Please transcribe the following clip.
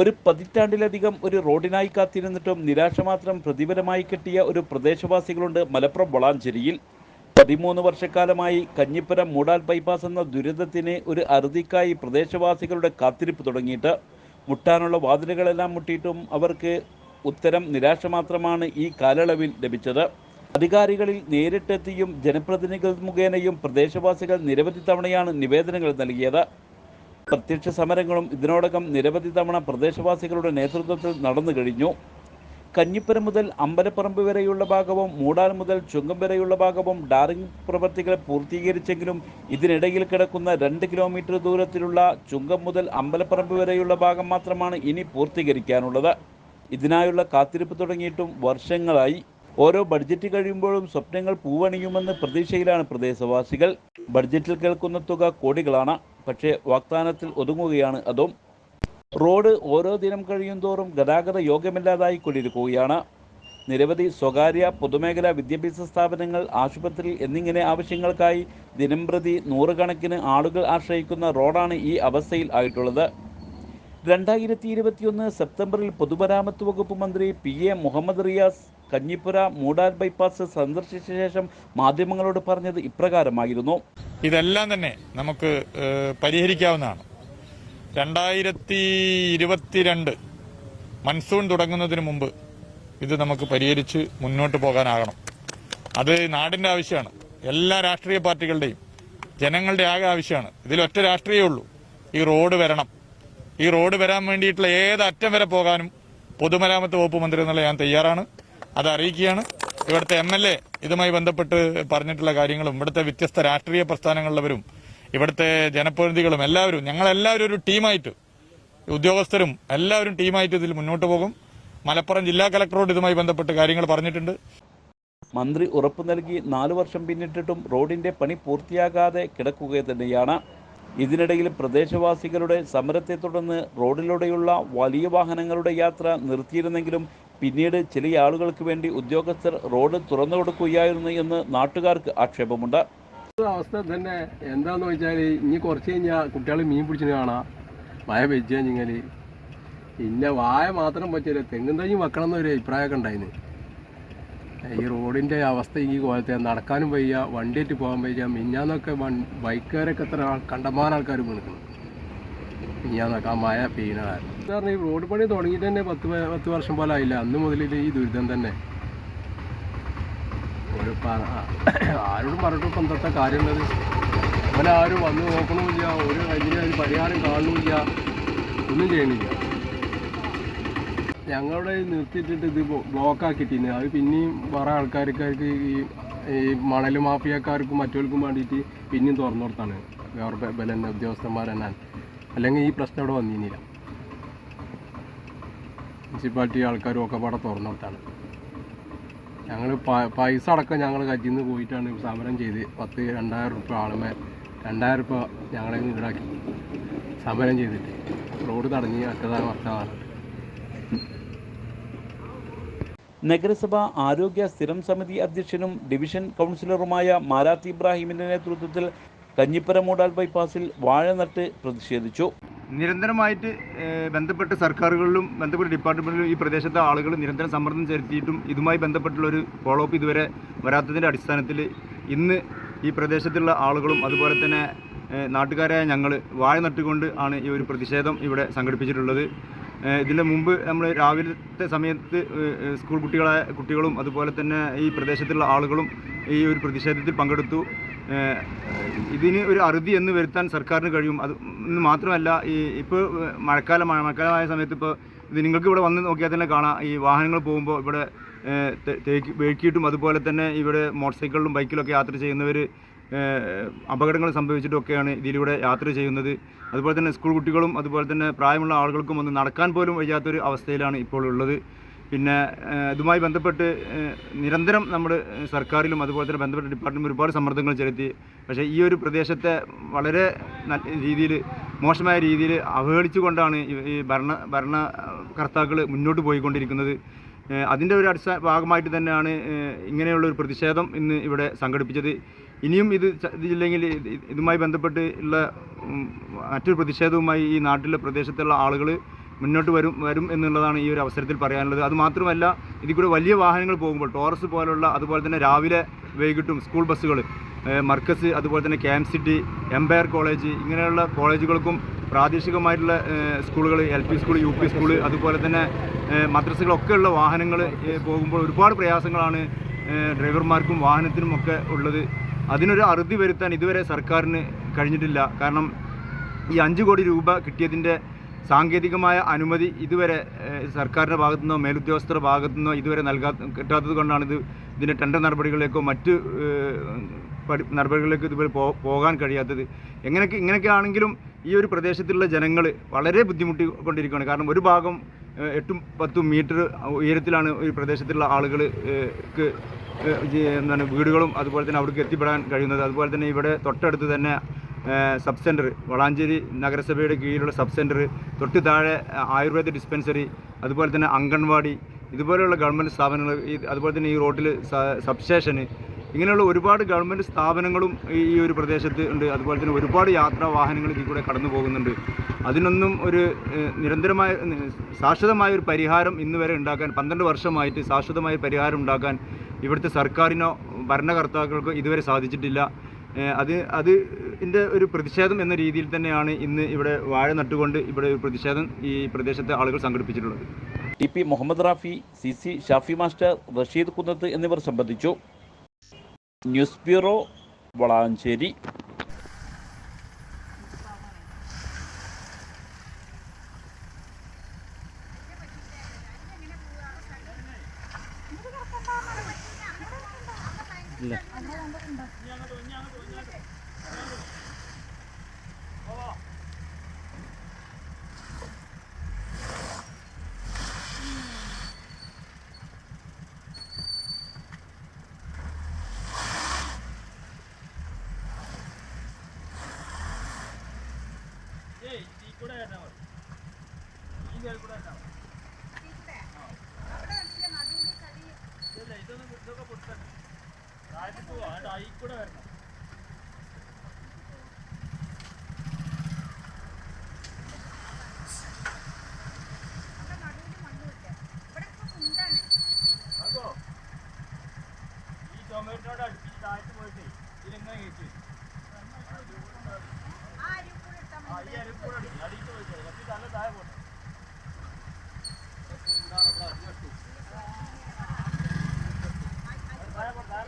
ഒരു പതിറ്റാണ്ടിലധികം ഒരു റോഡിനായി കാത്തിരുന്നിട്ടും നിരാശ മാത്രം പ്രതിഫലമായി കിട്ടിയ ഒരു പ്രദേശവാസികളുണ്ട് മലപ്പുറം വളാഞ്ചേരിയിൽ. പതിമൂന്ന് വർഷക്കാലമായി കഞ്ഞിപ്പുരം മൂടാൽ ബൈപ്പാസ് എന്ന ദുരിതത്തിന് ഒരു അറുതിക്കായി പ്രദേശവാസികളുടെ കാത്തിരിപ്പ് തുടങ്ങിയിട്ട്. മുട്ടാനുള്ള വാതിലുകളെല്ലാം മുട്ടിയിട്ടും അവർക്ക് ഉത്തരം നിരാശ മാത്രമാണ് ഈ കാലയളവിൽ ലഭിച്ചത്. അധികാരികളിൽ നേരിട്ടെത്തിയും ജനപ്രതിനിധികൾ മുഖേനയും പ്രദേശവാസികൾ നിരവധി തവണയാണ് നിവേദനങ്ങൾ നൽകിയത്. പ്രത്യക്ഷ സമരങ്ങളും ഇതിനോടകം നിരവധി തവണ പ്രദേശവാസികളുടെ നേതൃത്വത്തിൽ നടന്നു കഴിഞ്ഞു. കഞ്ഞിപ്പുരം മുതൽ അമ്പലപ്പറമ്പ് വരെയുള്ള ഭാഗവും മൂടാൽ മുതൽ ചുങ്കം വരെയുള്ള ഭാഗവും ഡാറിംഗ് പ്രവൃത്തികൾ പൂർത്തീകരിച്ചെങ്കിലും ഇതിനിടയിൽ കിടക്കുന്ന രണ്ട് കിലോമീറ്റർ ദൂരത്തിലുള്ള ചുങ്കം മുതൽ അമ്പലപ്പറമ്പ് വരെയുള്ള ഭാഗം മാത്രമാണ് ഇനി പൂർത്തീകരിക്കാനുള്ളത്. ഇതിനായുള്ള കാത്തിരിപ്പ് തുടങ്ങിയിട്ടും വർഷങ്ങളായി. ഓരോ ബഡ്ജറ്റ് കഴിയുമ്പോഴും സ്വപ്നങ്ങൾ പൂവണിയുമെന്ന് പ്രതീക്ഷയിലാണ് പ്രദേശവാസികൾ. ബഡ്ജറ്റിൽ കേൾക്കുന്ന തുക കോടികളാണ്. പക്ഷേ വാഗ്ദാനത്തിൽ ഒതുങ്ങുകയാണ് അതും. റോഡ് ഓരോ ദിനം കഴിയും തോറും ഗതാഗത യോഗ്യമില്ലാതായി കൊണ്ടിരിക്കുകയാണ്. നിരവധി സ്വകാര്യ പൊതുമേഖലാ വിദ്യാഭ്യാസ സ്ഥാപനങ്ങൾ ആശുപത്രി എന്നിങ്ങനെ ആവശ്യങ്ങൾക്കായി ദിനംപ്രതി നൂറുകണക്കിന് ആളുകൾ ആശ്രയിക്കുന്ന റോഡാണ് ഈ അവസ്ഥയിൽ ആയിട്ടുള്ളത്. രണ്ടായിരത്തി ഇരുപത്തിയൊന്ന് സെപ്റ്റംബറിൽ പൊതുമരാമത്ത് വകുപ്പ് മന്ത്രി P A Muhammad Riyas Kanjippura Moodal bypass സന്ദർശിച്ച ശേഷം മാധ്യമങ്ങളോട് പറഞ്ഞത് ഇപ്രകാരമായിരുന്നു. ഇതെല്ലാം തന്നെ നമുക്ക് പരിഹരിക്കാവുന്നതാണ്. രണ്ടായിരത്തി ഇരുപത്തിരണ്ട് മൺസൂൺ തുടങ്ങുന്നതിന് മുമ്പ് ഇത് നമുക്ക് പരിഹരിച്ച് മുന്നോട്ട് പോകാനാകണം. അത് നാടിന്റെ ആവശ്യമാണ്. എല്ലാ രാഷ്ട്രീയ പാർട്ടികളുടെയും ജനങ്ങളുടെ ആകെ ആവശ്യമാണ്. ഇതിൽ ഒറ്റ രാഷ്ട്രീയമേ ഉള്ളൂ. ഈ റോഡ് വരണം. ഈ റോഡ് വരാൻ വേണ്ടിയിട്ടുള്ള ഏത് അറ്റം വരെ പോകാനും പൊതുമരാമത്ത് വകുപ്പ് മന്ത്രി എന്നുള്ള ഞാൻ തയ്യാറാണ്. അത് അറിയിക്കുകയാണ്. ഇവിടുത്തെ എം എൽ എ ഇതുമായി ബന്ധപ്പെട്ട് പറഞ്ഞിട്ടുള്ള കാര്യങ്ങളും ഇവിടുത്തെ വ്യത്യസ്ത രാഷ്ട്രീയ പ്രസ്ഥാനങ്ങളിലുള്ളവരും ഇവിടുത്തെ ജനപ്രതിനിധികളും എല്ലാവരും ഞങ്ങളെല്ലാവരും ഒരു ടീമായിട്ട് ഉദ്യോഗസ്ഥരും എല്ലാവരും ടീമായിട്ട് ഇതിൽ മുന്നോട്ട് പോകും. മലപ്പുറം ജില്ലാ കലക്ടറോട് ഇതുമായി ബന്ധപ്പെട്ട് കാര്യങ്ങൾ പറഞ്ഞിട്ടുണ്ട്. മന്ത്രി ഉറപ്പു നൽകി നാലു വർഷം പിന്നിട്ടിട്ടും റോഡിന്റെ പണി പൂർത്തിയാകാതെ കിടക്കുക തന്നെയാണ് ഇതിനിടയിൽ പ്രദേശവാസികളുടെ സമരത്തെ തുടർന്ന് റോഡിലൂടെയുള്ള വലിയ വാഹനങ്ങളുടെ യാത്ര നിർത്തിയിരുന്നെങ്കിലും പിന്നീട് ചില ആളുകൾക്ക് വേണ്ടി ഉദ്യോഗസ്ഥർ റോഡ് തുറന്നു കൊടുക്കുകയായിരുന്നു എന്ന് നാട്ടുകാർക്ക് ആക്ഷേപമുണ്ട്. അവസ്ഥ തന്നെ എന്താന്ന് വെച്ചാൽ ഇനി കുറച്ച് കഴിഞ്ഞാൽ കുട്ടികൾ മീൻ പിടിച്ചു കാണാം. മഴ വെച്ച് കഴിഞ്ഞാൽ പിന്നെ വായ മാത്രം പറ്റില്ല. തെങ്ങും തൈ വെക്കണം എന്നൊരു അഭിപ്രായമൊക്കെ ഉണ്ടായിരുന്നു ഈ റോഡിന്റെ അവസ്ഥ ഈ കോലത്തെ നടക്കാനും വയ്യ വണ്ടിയേറ്റ് പോകാൻ വയ്യ മിഞ്ഞാന്നൊക്കെ വൺ ബൈക്കുകാരൊക്കെ എത്ര കണ്ടമാനം ആൾക്കാർ വീണിക്കണം. മിഞ്ഞാന്നൊക്കെ ആ മഴ പെയ്യണ കാരണം ഈ റോഡ് പണി തുടങ്ങിയിട്ട് തന്നെ പത്ത് പത്ത് വർഷം പോലെ ആയില്ല. അന്ന് മുതൽ ഈ ദുരിതം തന്നെ. ഒരു ആരോടും പറഞ്ഞിട്ട് ഇപ്പം എന്താ കാര്യമുള്ളത്. അവനാരും വന്ന് നോക്കണമില്ല ഒരു അതിന് പരിഹാരം കാണുന്നില്ല ഒന്നും ചെയ്യണില്ല ഞങ്ങളുടെ നിർത്തിയിട്ടിട്ട് ഇത് ബ്ലോക്ക് ആക്കിയിട്ടിന് അത് പിന്നെയും വേറെ ആൾക്കാർക്കാർക്ക് ഈ ഈ മണൽ മാഫിയക്കാർക്കും മറ്റവർക്കും വേണ്ടിയിട്ട് പിന്നെയും തുറന്നു കൊടുത്താണ് വേറെ ബലന്ന ഉദ്യോഗസ്ഥന്മാർ തന്നെ അല്ലെങ്കിൽ ഈ പ്രശ്നം ഇവിടെ വന്നിരുന്നില്ല മുനിസിപ്പാലിറ്റി ആൾക്കാരും ഒക്കെ പാടെ തുറന്നു കൊടുത്താണ് ഞങ്ങൾ പൈസ അടക്കം ഞങ്ങൾ കയ്യിൽ നിന്ന് പോയിട്ടാണ് സമരം ചെയ്ത് പത്ത് രണ്ടായിരം റുപ്യ ആളുമേ രണ്ടായിരം റുപ്യ ഞങ്ങളെ ഈടാക്കി. സമരം ചെയ്തിട്ട്. റോഡ് തടഞ്ഞ് അറ്റതാണ് മറ്റതാണ് നഗരസഭ ആരോഗ്യ സ്ഥിരം സമിതി അധ്യക്ഷനും ഡിവിഷൻ കൗൺസിലറുമായ മാരാത്തി ഇബ്രാഹിമിന്റെ നേതൃത്വത്തിൽ കഞ്ഞിപ്പുര മൂടാൽ ബൈപ്പാസിൽ വാഴ നട്ട് പ്രതിഷേധിച്ചു. നിരന്തരമായിട്ട് ബന്ധപ്പെട്ട് സർക്കാരുകളിലും ബന്ധപ്പെട്ട ഡിപ്പാർട്ട്മെന്റിലും ഈ പ്രദേശത്തെ ആളുകൾ നിരന്തരം സമ്മർദ്ദം ചെലുത്തിയിട്ടും ഇതുമായി ബന്ധപ്പെട്ടുള്ള ഒരു ഫോളോ അപ്പ് ഇതുവരെ വരാത്തതിന്റെ അടിസ്ഥാനത്തിൽ ഇന്ന് ഈ പ്രദേശത്തുള്ള ആളുകളും അതുപോലെ തന്നെ നാട്ടുകാരായ ഞങ്ങൾ വാഴ നട്ടുകൊണ്ട് ആണ് ഈ ഒരു പ്രതിഷേധം ഇവിടെ സംഘടിപ്പിച്ചിട്ടുള്ളത്. ഇതിന്റെ മുമ്പ് നമ്മൾ രാവിലത്തെ സമയത്ത് സ്കൂൾ കുട്ടികളെ കുട്ടികളും അതുപോലെ തന്നെ ഈ പ്രദേശത്തുള്ള ആളുകളും ഈ ഒരു പ്രതിഷേധത്തിൽ പങ്കെടുത്തു. ഇതിന് ഒരു അറുതി എന്ന് വരുത്താൻ സർക്കാരിന് കഴിയും. അത് മാത്രമല്ല ഈ ഇപ്പോൾ മഴക്കാലം മഴക്കാലമായ സമയത്ത് ഇപ്പോൾ ഇത് നിങ്ങൾക്ക് ഇവിടെ വന്ന് നോക്കിയാൽ തന്നെ കാണാം. ഈ വാഹനങ്ങൾ പോകുമ്പോൾ ഇവിടെ തേക്ക് വെഴുക്കിയിട്ടും അതുപോലെ തന്നെ ഇവിടെ മോട്ടോർ സൈക്കിളിലും ബൈക്കിലൊക്കെ യാത്ര ചെയ്യുന്നവർ അപകടങ്ങൾ സംഭവിച്ചിട്ടൊക്കെയാണ് ഇതിലൂടെ യാത്ര ചെയ്യുന്നത്. അതുപോലെ തന്നെ സ്കൂൾ കുട്ടികളും അതുപോലെ തന്നെ പ്രായമുള്ള ആളുകൾക്കും ഒന്ന് നടക്കാൻ പോലും വയ്യാത്തൊരു അവസ്ഥയിലാണ് ഇപ്പോൾ ഉള്ളത്. പിന്നെ ഇതുമായി ബന്ധപ്പെട്ട് നിരന്തരം നമ്മുടെ സർക്കാരിലും അതുപോലെ തന്നെ ബന്ധപ്പെട്ട ഡിപ്പാർട്ട്മെന്റ് ഒരുപാട് സമ്മർദ്ദങ്ങൾ ചെലുത്തി. പക്ഷേ ഈ ഒരു പ്രദേശത്തെ വളരെ നല്ല രീതിയിൽ മോശമായ രീതിയിൽ അവഹേളിച്ചുകൊണ്ടാണ് ഈ- ഭരണ ഭരണകർത്താക്കൾ മുന്നോട്ട് പോയിക്കൊണ്ടിരിക്കുന്നത്. അതിന്റെ ഒരു അടിസ്ഥാന ഭാഗമായിട്ട് തന്നെയാണ് ഇങ്ങനെയുള്ള ഒരു പ്രതിഷേധം ഇന്ന് ഇവിടെ സംഘടിപ്പിച്ചത്. ഇനിയും ഇത് ഇതില്ലെങ്കിൽ ഇതുമായി ബന്ധപ്പെട്ട് ഉള്ള മറ്റൊരു പ്രതിഷേധവുമായി ഈ നാട്ടിലെ പ്രദേശത്തുള്ള ആളുകൾ മുന്നോട്ട് വരും വരും എന്നുള്ളതാണ് ഈ ഒരു അവസരത്തിൽ പറയാനുള്ളത്. അതുമാത്രമല്ല ഇതിൽ കൂടെ വലിയ വാഹനങ്ങൾ പോകുമ്പോൾ ടോറസ് പോലുള്ള അതുപോലെ തന്നെ രാവിലെ വൈകിട്ടും സ്കൂൾ ബസ്സുകൾ മർക്കസ് അതുപോലെ തന്നെ K M city empire college ഇങ്ങനെയുള്ള കോളേജുകൾക്കും പ്രാദേശികമായിട്ടുള്ള സ്കൂളുകൾ L P school U P school അതുപോലെ തന്നെ മദ്രസകളൊക്കെയുള്ള വാഹനങ്ങൾ പോകുമ്പോൾ ഒരുപാട് പ്രയാസങ്ങളാണ് ഡ്രൈവർമാർക്കും വാഹനത്തിനുമൊക്കെ ഉള്ളത്. അതിനൊരു അറുതി വരുത്താൻ ഇതുവരെ സർക്കാരിന് കഴിഞ്ഞിട്ടില്ല. കാരണം ഈ അഞ്ച് കോടി രൂപ കിട്ടിയതിന്റെ സാങ്കേതികമായ അനുമതി ഇതുവരെ സർക്കാരിന്റെ ഭാഗത്തുനിന്നോ മേലുദ്യോഗസ്ഥരുടെ ഭാഗത്തുനിന്നോ ഇതുവരെ നൽകാ കിട്ടാത്തത് കൊണ്ടാണ് ഇത് ഇതിന്റെ ടെൻഡർ നടപടികളിലേക്കോ മറ്റ് നടപടികളിലേക്ക് പോ പോകാൻ കഴിയാത്തത്. എങ്ങനെയൊക്കെ ഇങ്ങനെയൊക്കെ ആണെങ്കിലും ഈ ഒരു പ്രദേശത്തുള്ള ജനങ്ങൾ വളരെ ബുദ്ധിമുട്ടി കൊണ്ടിരിക്കുകയാണ്. കാരണം ഒരു ഭാഗം എട്ടും പത്തും മീറ്റർ ഉയരത്തിലാണ് ഈ പ്രദേശത്തുള്ള ആളുകൾ എന്താണ് വീടുകളും അതുപോലെ തന്നെ അവിടേക്ക് എത്തിപ്പെടാൻ കഴിയുന്നത്. അതുപോലെ തന്നെ ഇവിടെ തൊട്ടടുത്ത് തന്നെ സബ് സെന്റർ വളാഞ്ചേരി നഗരസഭയുടെ കീഴിലുള്ള സബ് സെന്റർ തൊട്ട് താഴെ ആയുർവേദ ഡിസ്പെൻസറി അതുപോലെ തന്നെ അംഗൻവാടി ഇതുപോലെയുള്ള ഗവൺമെന്റ് സ്ഥാപനങ്ങൾ ഈ അതുപോലെ തന്നെ ഈ റോഡിൽ സബ്സ്റ്റേഷന് ഇങ്ങനെയുള്ള ഒരുപാട് ഗവൺമെന്റ് സ്ഥാപനങ്ങളും ഈ ഒരു പ്രദേശത്ത് ഉണ്ട്. അതുപോലെ തന്നെ ഒരുപാട് യാത്രാ വാഹനങ്ങൾ ഇതിൽ കൂടെ കടന്നു പോകുന്നുണ്ട്. അതിനൊന്നും ഒരു നിരന്തരമായ ശാശ്വതമായ ഒരു പരിഹാരം ഇന്ന് വരെ ഉണ്ടാക്കാൻ പന്ത്രണ്ട് വർഷമായിട്ട് ശാശ്വതമായ പരിഹാരം ഉണ്ടാക്കാൻ ഇവിടുത്തെ സർക്കാരിനോ ഭരണകർത്താക്കൾക്കോ ഇതുവരെ സാധിച്ചിട്ടില്ല. അത് അത് ഇതിന്റെ ഒരു പ്രതിഷേധം എന്ന രീതിയിൽ തന്നെയാണ് ഇന്ന് ഇവിടെ വാഴ നട്ടുകൊണ്ട് ഇവിടെ ഒരു പ്രതിഷേധം ഈ പ്രദേശത്തെ ആളുകൾ സംഘടിപ്പിച്ചിട്ടുള്ളത്. T P Muhammad Rafi C C Shafi master Rasheed Kunnath എന്നിവർ സംബന്ധിച്ചു. News bureau Valanchery. പറ്റില്ല കൂടെ കൂടെ ടൊമാറ്റോടെ അടുപ്പിച്ച് താഴ്ത്ത് പോയിട്ട് ഇതിലെങ്ങനെ കയറ്റി ഈ അരിപ്പൂടെ അടിയിട്ട് പോയിട്ട് കത്തി നല്ല താഴെ പോട്ടെ ഉണ്ടാകും അവിടെ അടി बराबर दार